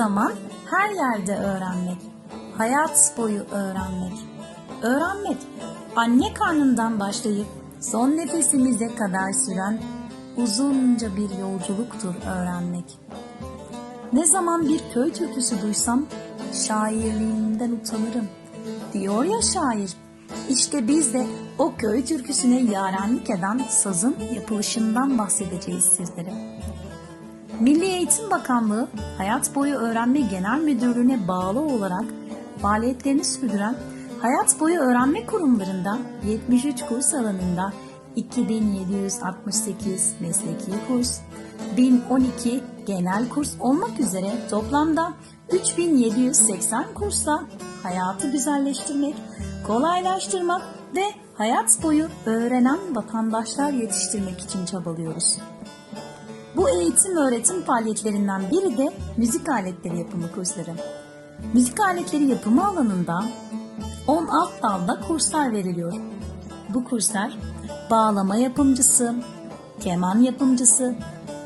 zaman her yerde öğrenmek. Hayat boyu öğrenmek. Öğrenmek anne karnından başlayıp son nefesimize kadar süren uzunca bir yolculuktur öğrenmek. Ne zaman bir köy türküsü duysam şairliğimden utanırım. Diyor ya şair. İşte biz de o köy türküsüne yarenlik eden sazın yapılışından bahsedeceğiz sizlere. Milli Eğitim Bakanlığı Hayat Boyu Öğrenme Genel Müdürlüğü'ne bağlı olarak faaliyetlerini sürdüren Hayat Boyu Öğrenme Kurumlarında 73 kurs alanında 2768 mesleki kurs, 1012 genel kurs olmak üzere toplamda 3780 kursla hayatı güzelleştirmek, kolaylaştırmak ve hayat boyu öğrenen vatandaşlar yetiştirmek için çabalıyoruz. Bu eğitim öğretim faaliyetlerinden biri de müzik aletleri yapımı kursları. Müzik aletleri yapımı alanında 10 alt dalda kurslar veriliyor. Bu kurslar bağlama yapımcısı, keman yapımcısı,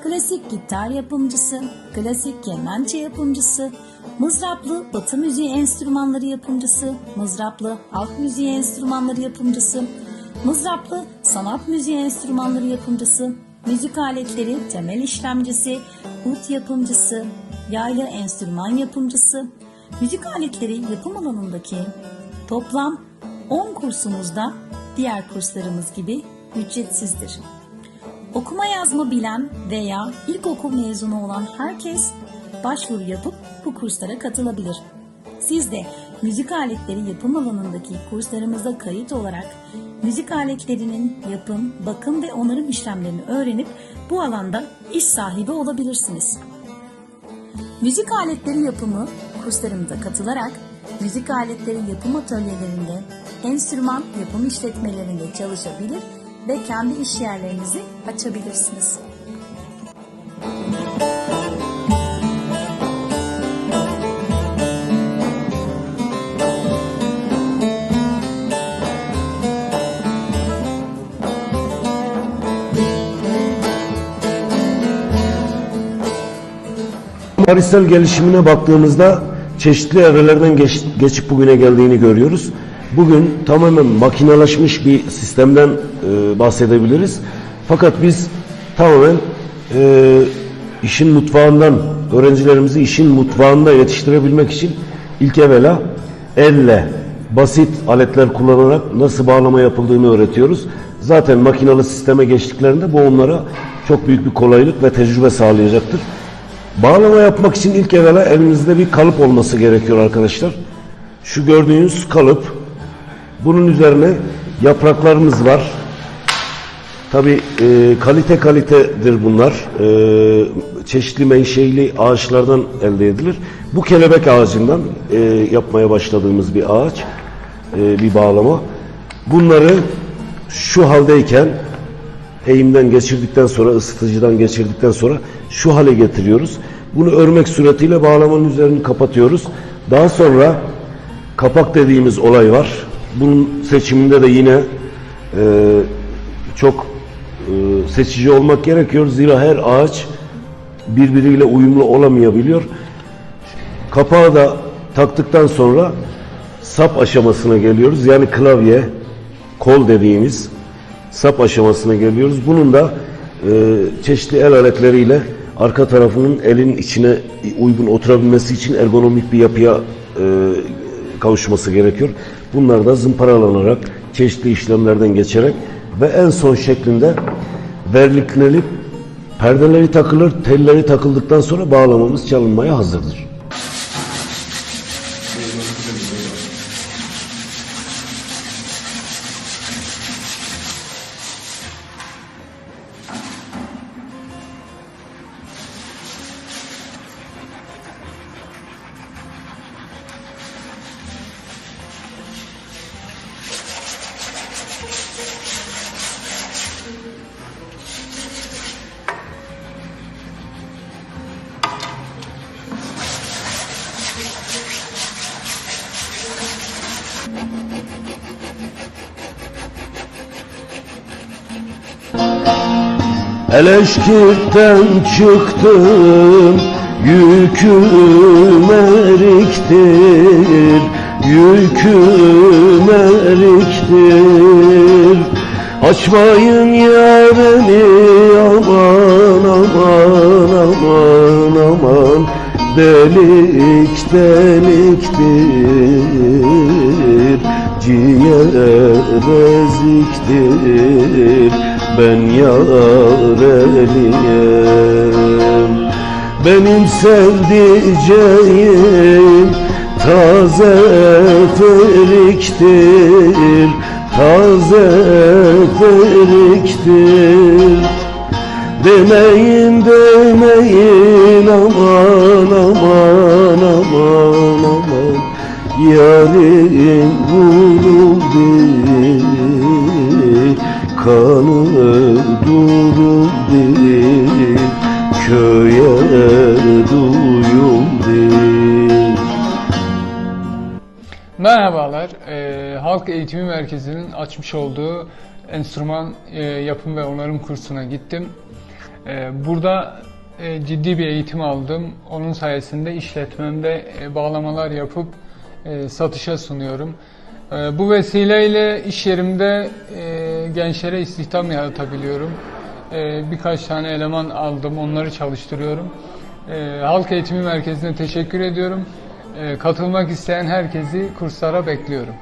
klasik gitar yapımcısı, klasik kemençe yapımcısı, mızraplı batı müziği enstrümanları yapımcısı, mızraplı halk müziği enstrümanları yapımcısı, mızraplı sanat müziği enstrümanları yapımcısı, müzik aletleri temel işlemcisi, ut yapımcısı, yaylı enstrüman yapımcısı, müzik aletleri yapım alanındaki toplam 10 kursumuzda diğer kurslarımız gibi ücretsizdir. Okuma yazma bilen veya ilkokul mezunu olan herkes başvuru yapıp bu kurslara katılabilir. Siz de müzik aletleri yapım alanındaki kurslarımıza kayıt olarak müzik aletlerinin yapım, bakım ve onarım işlemlerini öğrenip bu alanda iş sahibi olabilirsiniz. Müzik aletleri yapımı kurslarımıza katılarak müzik aletleri yapım atölyelerinde, enstrüman yapım işletmelerinde çalışabilir ve kendi iş yerlerinizi açabilirsiniz. Tarihsel gelişimine baktığımızda çeşitli evrelerden geç- geçip bugüne geldiğini görüyoruz. Bugün tamamen makinalaşmış bir sistemden e, bahsedebiliriz. Fakat biz tamamen e, işin mutfağından, öğrencilerimizi işin mutfağında yetiştirebilmek için ilk evvela elle, basit aletler kullanarak nasıl bağlama yapıldığını öğretiyoruz. Zaten makinalı sisteme geçtiklerinde bu onlara çok büyük bir kolaylık ve tecrübe sağlayacaktır. Bağlama yapmak için ilk evvela elinizde bir kalıp olması gerekiyor arkadaşlar. Şu gördüğünüz kalıp. Bunun üzerine yapraklarımız var. Tabi kalite kalitedir bunlar. E, çeşitli menşeili ağaçlardan elde edilir. Bu kelebek ağacından e, yapmaya başladığımız bir ağaç. e, bir bağlama. Bunları şu haldeyken eğimden geçirdikten sonra, ısıtıcıdan geçirdikten sonra şu hale getiriyoruz. Bunu örmek suretiyle bağlamanın üzerini kapatıyoruz. Daha sonra kapak dediğimiz olay var. Bunun seçiminde de yine e, çok e, seçici olmak gerekiyor. Zira her ağaç birbiriyle uyumlu olamayabiliyor. Kapağı da taktıktan sonra sap aşamasına geliyoruz. Yani klavye, kol dediğimiz sap aşamasına geliyoruz. Bunun da e, çeşitli el aletleriyle arka tarafının elin içine uygun oturabilmesi için ergonomik bir yapıya e, kavuşması gerekiyor. Bunlar da zımparalanarak, çeşitli işlemlerden geçerek ve en son şeklinde verniklenip perdeleri takılır, telleri takıldıktan sonra bağlamamız çalınmaya hazırdır. Eleşkirten çıktım Yüküm eriktir Yüküm eriktir. Açmayın yarını aman aman aman aman Delik deliktir Ciğer eziktir Ben yar eliyim benim sevdiceğim taze feriktir, taze feriktir. Demeyin demeyin aman aman Yarim vuruldu kanı duruldu köye duyuldu Merhabalar, eee, Halk Eğitimi Merkezi'nin açmış olduğu enstrüman eee, yapım ve onarım kursuna gittim. Eee, burada eee, ciddi bir eğitim aldım. Onun sayesinde işletmemde eee, bağlamalar yapıp eee, satışa sunuyorum. Eee, bu vesileyle iş yerimde eee, gençlere istihdam yaratabiliyorum. Birkaç tane eleman aldım, onları çalıştırıyorum. Halk Eğitimi Merkezi'ne teşekkür ediyorum. Katılmak isteyen herkesi kurslara bekliyorum.